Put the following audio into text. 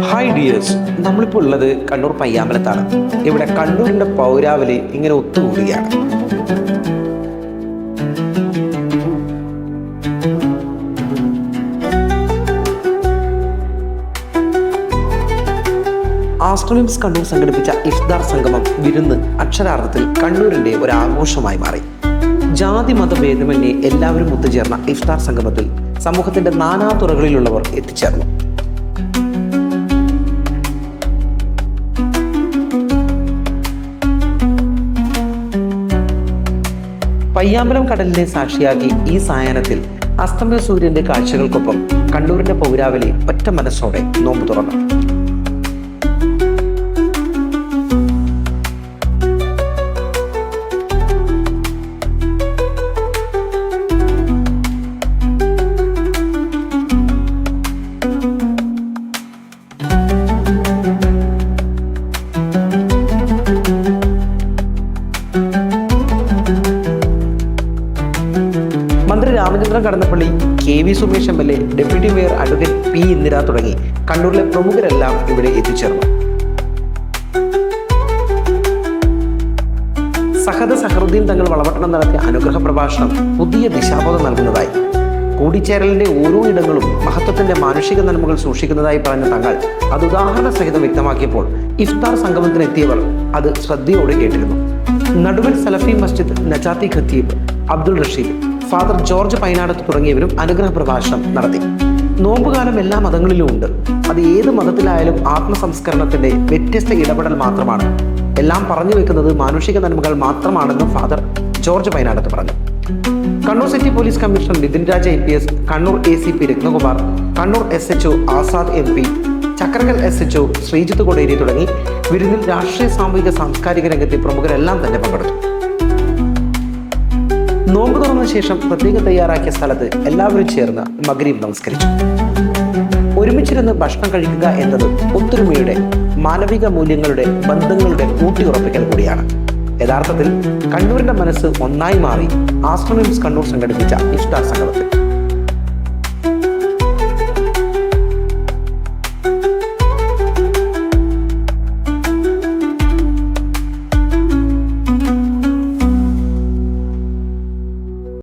Hi dears നമ്മളിപ്പോൾ ഉള്ളത് കണ്ണൂർ പയ്യാമ്പലത്താണ്. ഇവിടെ കണ്ണൂരിന്റെ പൗരാവലി ഇങ്ങനെ ഒത്തുകൂടുകയാണ് ആസ്ട്രോളിംസ് കണ്ണൂർ സംഘടിപ്പിച്ച ഇഫ്താർ സംഗമം വിരുന്ന് അക്ഷരാർത്ഥത്തിൽ കണ്ണൂരിന്റെ ഒരു ആഘോഷമായി മാറി. ജാതി മത ഭേദമന്യേ എല്ലാവരും ഒത്തുചേർന്ന ഇഫ്താർ സംഗമത്തിൽ സമൂഹത്തിന്റെ നാനാ തുറകളിലുള്ളവർ എത്തിച്ചേർന്നു. പയ്യാമ്പലം കടലിനെ സാക്ഷിയാക്കി ഈ സായാഹ്നത്തിൽ അസ്തമയ സൂര്യന്റെ കാഴ്ചകൾക്കൊപ്പം കണ്ണൂരിന്റെ പൗരാവലി ഒറ്റ മനസ്സോടെ നോമ്പ് തുറന്നു മന്ത്രി Ramachandran Kadannappally K V Sumesh M L A deputy mayor advocate P Indira തുടങ്ങി. കണ്ണൂരിലെ പ്രമുഖരെല്ലാം ഇവിടെ എത്തിച്ചേർന്നു. സഹദ സഹറുദ്ദീൻ തങ്ങൾ വളവട്ടണം നടത്തിയ അനുഗ്രഹ പ്രഭാഷണം പുതിയ ദിശാബോധം നൽകുന്നതായി. കൂടിച്ചേരലിന്റെ ഓരോ ഇടങ്ങളും മഹത്വത്തിന്റെ മാനുഷിക നന്മകൾ സൂക്ഷിക്കുന്നതായി പറഞ്ഞ തങ്ങൾ അത് ഉദാഹരണ സഹിതം വ്യക്തമാക്കിയപ്പോൾ ഇഫ്താർ സംഗമത്തിനെത്തിയവർ അത് ശ്രദ്ധയോടെ കേട്ടിരുന്നു. നടുവൽ സലഫി മസ്ജിദ് നജാത്തി ഖത്തീബ് അബ്ദുൾ റഷീദ് ഫാദർ ജോർജ് പൈനാടത്ത് തുടങ്ങിയവരും അനുഗ്രഹ പ്രഭാഷണം നടത്തി. നോമ്പുകാലം എല്ലാ മതങ്ങളിലും ഉണ്ട്. അത് ഏത് മതത്തിലായാലും ആത്മസംസ്കരണത്തിന്റെ വ്യത്യസ്ത ഇടപെടൽ മാത്രമാണ്. എല്ലാം പറഞ്ഞു വെക്കുന്നത് മാനുഷിക നന്മകൾ മാത്രമാണെന്ന് ഫാദർ ജോർജ് പൈനാടത്ത് പറഞ്ഞു. Kannur city police commissioner Nithin Raj M P S Kannur A C P Ratnakumar Kannur S H O Azad M P Chakkarakkal S H O Sreejith Koderi തുടങ്ങി വിരുന്നിൽ രാഷ്ട്രീയ സാമൂഹിക സാംസ്കാരിക രംഗത്തെ പ്രമുഖരെല്ലാം തന്നെ പങ്കെടുത്തു. നോമ്പ് തുറന്ന ശേഷം പ്രത്യേകം തയ്യാറാക്കിയ സ്ഥലത്ത് എല്ലാവരും ചേർന്ന് മകരീം നമസ്കരിച്ചു. ഒരുമിച്ചിരുന്ന് ഭക്ഷണം കഴിക്കുക എന്നത് ഒത്തൊരുമയുടെ മാനവിക മൂല്യങ്ങളുടെ ബന്ധങ്ങളുടെ ഊട്ടിയുറപ്പിക്കൽ കൂടിയാണ്. യഥാർത്ഥത്തിൽ കണ്ണൂരിന്റെ മനസ്സ് ഒന്നായി മാറി ആസ്ട്രോണിംസ് കണ്ണൂർ സംഘടിപ്പിച്ച ഇഫ്താർ സംഗമത്തിൽ.